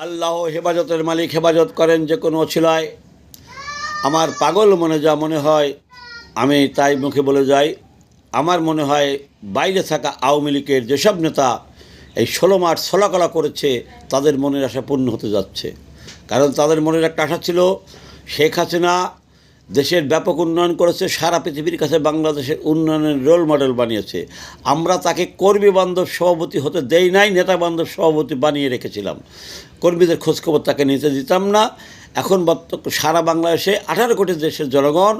আল্লাহ হেফাজতের মালিক হেফাজত করেন যে কোনো অছিলায়। আমার পাগল মনে যা মনে হয়, আমি তাই মুখে বলে যাই। আমার মনে হয়, বাইরে থাকা আওয়ামী লীগের যেসব নেতা এই ষোলো মার্চ ছলাকলা করেছে, তাদের মনের আশা পূর্ণ হতে যাচ্ছে। কারণ তাদের মনের একটা আশা ছিল, শেখ হাসিনা দেশের ব্যাপক উন্নয়ন করেছে, সারা পৃথিবীর কাছে বাংলাদেশের উন্নয়নের রোল মডেল বানিয়েছে। আমরা তাকে কর্মী বান্ধব সভাপতি হতে দেই নাই, নেতা বান্ধব সভাপতি বানিয়ে রেখেছিলাম। কর্মীদের খোঁজখবর তাকে নিতে দিতাম না। এখন সারা বাংলাদেশে আঠারো কোটি দেশের জনগণ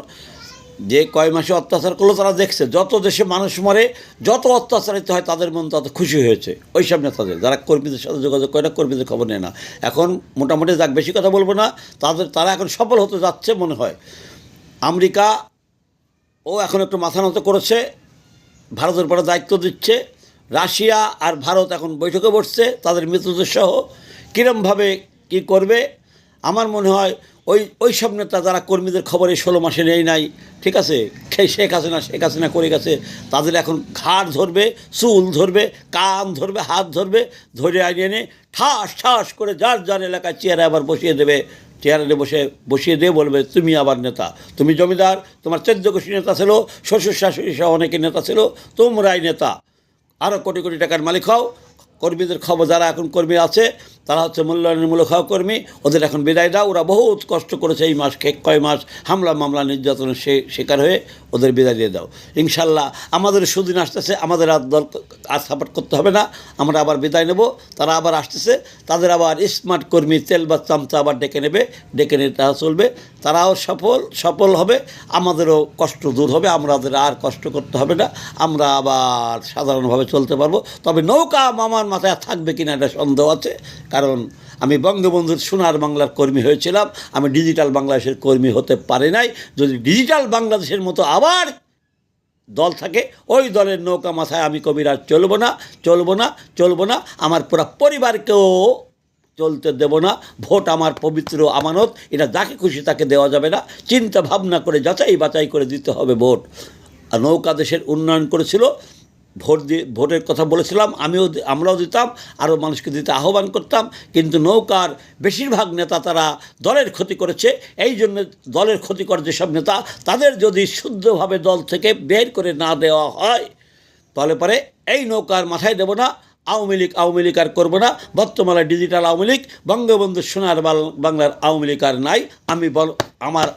যে কয় মাসে অত্যাচার করল তারা দেখছে। যত দেশে মানুষ মরে, যত অত্যাচারিত হয় তাদের মন তত খুশি হয়েছে। ওই সব নেতাদের, যারা কর্মীদের সাথে যোগাযোগ করে না, কর্মীদের খবর নেয় না। এখন মোটামুটি যাক, বেশি কথা বলব না। তাদের, তারা এখন সফল হতে যাচ্ছে মনে হয়। আমেরিকা, ও এখন একটু মাথা নত করেছে, ভারতের পরে দায়িত্ব দিচ্ছে। রাশিয়া আর ভারত এখন বৈঠকে বসছে, তাদের মিত্রদের সহ। কীরমভাবে কী করবে? আমার মনে হয় ওই ওই সব নেতা যারা কর্মীদের খবরে ষোলো মাসে নেই নাই, ঠিক আছে? শেখ হাসিনা শেখ হাসিনা করে গেছে, তাদের এখন ঘাড় ধরবে, চুল ধরবে, কান ধরবে, হাত ধরবে, ধরে আনিয়ে এনে ঠাস ঠাস করে যার যার এলাকায় চেয়ারে আবার বসিয়ে দেবে। চেয়ারে বসে, বসিয়ে দিয়ে বলবে, তুমি আবার নেতা। তুমি জমিদার, তোমার চোদ্দ কোষী নেতা ছিল, শ্বশুর শাশুড়ি সহ অনেকে নেতা ছিল, তোমরাই নেতা। আরও কোটি কোটি টাকার মালিক হও। কর্মীদের খবর যারা এখন কর্মী আছে, তারা হচ্ছে মূল্যায়নের মূলক কর্মী। ওদের এখন বিদায় দাও। ওরা বহুত কষ্ট করেছে এই মাস কয় মাস হামলা, মামলা, নির্যাতনের শিকার হয়ে ওদের বিদায় দিয়ে দাও। ইনশাল্লাহ আমাদের সুদিন আসতেছে, আমাদের আর দল আর সাপোর্ট করতে হবে না। আমরা আবার বিদায় নেব, তারা আবার আসতেছে, তাদের আবার স্মার্ট কর্মী তেল বা চামচা আবার ডেকে নেবে, ডেকে নিয়ে তারা চলবে। তারাও সফল সফল হবে, আমাদেরও কষ্ট দূর হবে, আমাদের আর কষ্ট করতে হবে না। আমরা আবার সাধারণভাবে চলতে পারব। তবে নৌকা মামার মাথায় থাকবে কিনা এটা সন্দেহ আছে, কারণ আমি বঙ্গবন্ধুর সোনার বাংলার কর্মী হয়েছিলাম, আমি ডিজিটাল বাংলাদেশের কর্মী হতে পারি নাই। যদি ডিজিটাল বাংলাদেশের মতো আবার দল থাকে, ওই দলের নৌকা মাথায় আমি কবিরাজ চলবো না চলবো না চলবো না, আমার পুরা পরিবারকেও চলতে দেব না, ভোট আমার পবিত্র আমানত, এটা যাকে খুশি তাকে দেওয়া যাবে না, চিন্তা ভাবনা করে যাচাই বাছাই করে দিতে হবে ভোট। আর নৌকা দেশের উন্নয়ন করেছিল ভোট দিয়ে ভোটের কথা বলেছিলাম, আমিও আমরাও দিতাম, আরও মানুষকে দিতে আহ্বান করতাম, কিন্তু নৌকার বেশিরভাগ নেতা তারা দলের ক্ষতি করেছে, এই জন্য দলের ক্ষতিকর যেসব নেতা, তাদের যদি শুদ্ধভাবে দল থেকে বের করে না দেওয়া হয়, তাহলে পরে এই নৌকার মাথায় দেব না, আওয়ামী লীগ আওয়ামী লীগ আর করব না, বর্তমানে ডিজিটাল আওয়ামী লীগ, বঙ্গবন্ধু সোনার বাংলার আওয়ামী লীগ আর নাই, আমি বল, আমার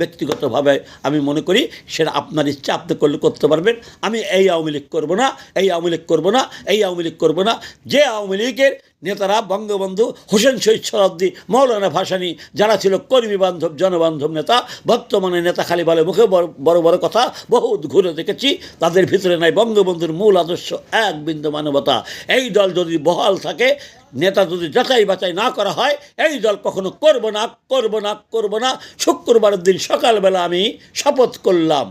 ব্যক্তিগতভাবে আমি মনে করি সেটা আপনার ইচ্ছা, আপনি করলে করতে পারবেন। আমি এই আওয়ামী লীগ করব না, এই আওয়ামী লীগ করব না, এই আওয়ামী লীগ করব না। যে আওয়ামী লীগের নেতারা বঙ্গবন্ধু হোসেন শহীদ সরাদ্দি, মৌলানা ভাসানী, যারা ছিল কর্মী বান্ধব, জনবান্ধব নেতা, বর্তমানে নেতা খালি বলে মুখে বড় বড় বড় কথা, বহুত ঘুরে দেখেছি, তাদের ভিতরে নাই বঙ্গবন্ধুর মূল আদর্শ, এক বিন্দু মানবতা। এই দল যদি বহাল থাকে, নেতা যদি যাচাই বাছাই না করা হয়, এই দল কখনো করব না করব না করব না। শুক্রবারের দিন সকালবেলা আমি শপথ করলাম।